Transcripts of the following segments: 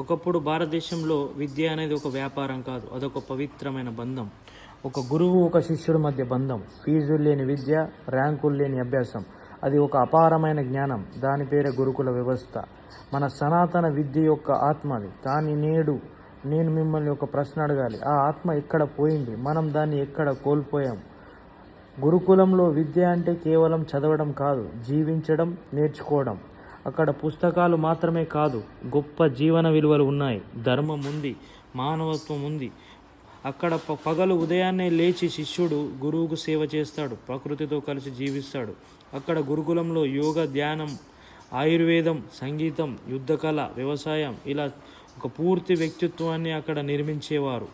ఒకప్పుడు భారతదేశంలో విద్య అనేది ఒక వ్యాపారం కాదు అదొక పవిత్రమైన బంధం. ఒక గురువు ఒక శిష్యుడి మధ్య బంధం. ఫీజులు లేని విద్య ర్యాంకులు లేని అభ్యాసం. అది ఒక అపారమైన జ్ఞానం. దాని పేరే గురుకుల వ్యవస్థ. మన సనాతన విద్య యొక్క ఆత్మ అది. కానీ నేడు నేను మిమ్మల్ని ఒక ప్రశ్న అడగాలి. ఆ ఆత్మ ఎక్కడ పోయింది? మనం దాన్ని ఎక్కడ కోల్పోయాం? గురుకులంలో విద్య అంటే కేవలం చదవడం కాదు జీవించడం నేర్చుకోవడం. అక్కడ పుస్తకాలు మాత్రమే కాదు గొప్ప జీవన విలువలు ఉన్నాయి. ధర్మం ఉంది మానవత్వం ఉంది. అక్కడ ప- పగలు ఉదయాన్నే లేచి శిష్యుడు గురువుకు సేవ చేస్తాడు ప్రకృతితో కలిసి జీవిస్తాడు. అక్కడ గురుకులంలో యోగ ధ్యానం ఆయుర్వేదం సంగీతం యుద్ధకళ వ్యవసాయం ఇలా ఒక పూర్తి వ్యక్తిత్వాన్ని అక్కడ నిర్మించేవారు.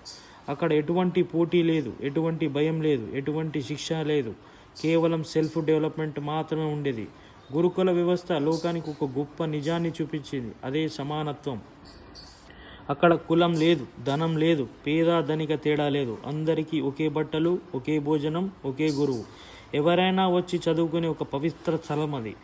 అక్కడ ఎటువంటి పోటీ లేదు ఎటువంటి భయం లేదు ఎటువంటి శిక్ష లేదు. కేవలం సెల్ఫ్ డెవలప్మెంట్ మాత్రమే ఉండేది. గురుకుల వ్యవస్థ లోకానికి ఒక గొప్ప నిజాన్ని చూపించింది. అదే సమానత్వం. అక్కడ కులం లేదు ధనం లేదు పేద ధనిక తేడా లేదు. అందరికీ ఒకే బట్టలు ఒకే భోజనం ఒకే గురువు. ఎవరైనా వచ్చి చదువుకునే ఒక పవిత్ర స్థలం అది.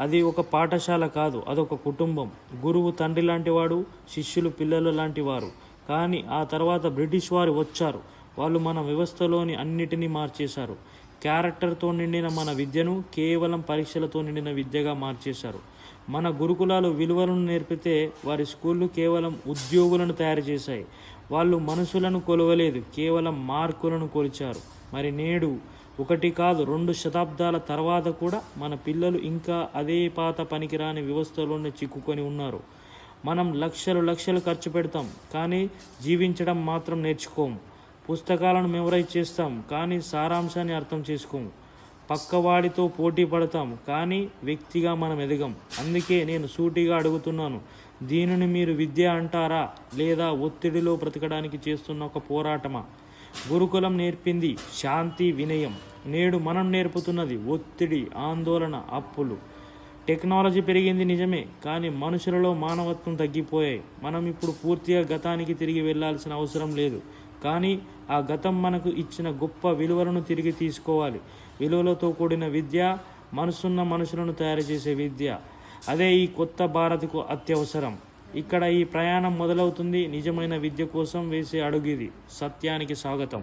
అది ఒక పాఠశాల కాదు అదొక కుటుంబం. గురువు తండ్రి లాంటివాడు శిష్యులు పిల్లలు లాంటివారు. కానీ ఆ తర్వాత బ్రిటిష్ వారు వచ్చారు. వాళ్ళు మన వ్యవస్థలోని అన్నిటినీ మార్చేశారు. క్యారెక్టర్తో నిండిన మన విద్యను కేవలం పరీక్షలతో నిండిన విద్యగా మార్చేశారు. మన గురుకులాలు విలువలను నేర్పితే వారి స్కూళ్ళు కేవలం ఉద్యోగులను తయారు చేశాయి. వాళ్ళు మనసులను కొలవలేదు కేవలం మార్కులను కొలిచారు. మరి నేడు ఒకటి కాదు రెండు శతాబ్దాల తర్వాత కూడా మన పిల్లలు ఇంకా అదే పాత పనికిరాని వ్యవస్థలోనే చిక్కుకొని ఉన్నారు. మనం లక్షలు లక్షలు ఖర్చు పెడతాం కానీ జీవించడం మాత్రం నేర్చుకోము పుస్తకాలను మెమరైజ్ చేస్తాం కానీ సారాంశాన్ని అర్థం చేసుకోము. పక్కవాడితో పోటీ పడతాం కానీ వ్యక్తిగా మనం ఎదగం. అందుకే నేను సూటిగా అడుగుతున్నాను దీనిని మీరు విద్య అంటారా? లేదా ఒత్తిడిలో బ్రతకడానికి చేస్తున్న ఒక పోరాటమా? గురుకులం నేర్పింది శాంతి వినయం. నేడు మనం నేర్పుతున్నది ఒత్తిడి ఆందోళన అప్పులు. టెక్నాలజీ పెరిగింది నిజమే కానీ మనుషులలో మానవత్వం తగ్గిపోయాయి. మనం ఇప్పుడు పూర్తిగా గతానికి తిరిగి వెళ్ళాల్సిన అవసరం లేదు. కానీ ఆ గతం మనకు ఇచ్చిన గొప్ప విలువలను తిరిగి తీసుకోవాలి. విలువలతో కూడిన విద్య మనసున్న మనుషులను తయారు చేసే విద్య. అదే ఈ కొత్త భారత్కు అత్యవసరం. ఇక్కడ ఈ ప్రయాణం మొదలవుతుంది నిజమైన విద్య కోసం వేసే అడుగు ఇది సత్యానికి స్వాగతం.